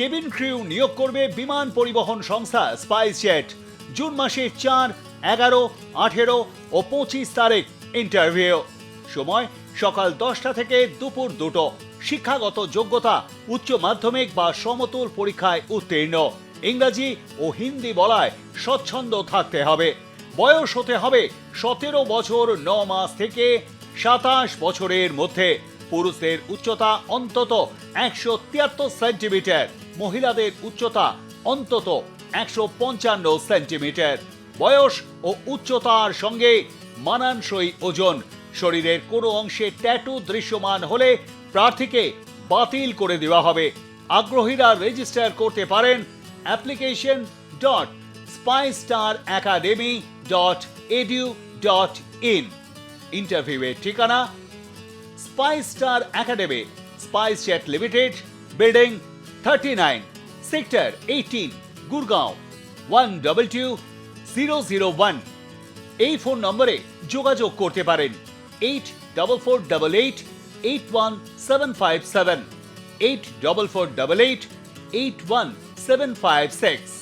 Cabin crew নিয়োগ করবে বিমান পরিবহন সংস্থা স্পাইস জেট। জুন মাসের চার, এগারো, আঠেরো ও পঁচিশ তারিখ ইন্টারভিউ। সময় সকাল দশটা থেকে দুপুর দুটো। শিক্ষাগত যোগ্যতা উচ্চ মাধ্যমিক বা সমতুল পরীক্ষায় উত্তীর্ণ। ইংরাজি ও হিন্দি বলায় স্বচ্ছন্দ থাকতে হবে। বয়স হতে হবে সতেরো বছর ন মাস থেকে সাতাশ বছরের মধ্যে। পুরুষদের উচ্চতা অন্তত একশো তিয়াত্তর সেন্টিমিটার, মহিলাদের উচ্চতা অন্তত একশো পঞ্চান্ন সেন্টিমিটার। বয়স ও উচ্চতার সঙ্গে মানানসই ওজন। শরীরের কোনো অংশে ট্যাটু দৃশ্যমান হলে প্রার্থীকে বাতিল করে দেওয়া হবে। আগ্রহীরা রেজিস্টার করতে পারেন application dot spicestar academy dot edu dot in. ইন্টারভিউয়ের ঠিকানা spice star academy SpiceJet limited building thirty nine sector eighteen Gurgaon one double two zero zero one এই ফোন নম্বরে যোগাযোগ করতে পারেন eight double four double eight eight one seven five seven eight double four double eight eight one seven five six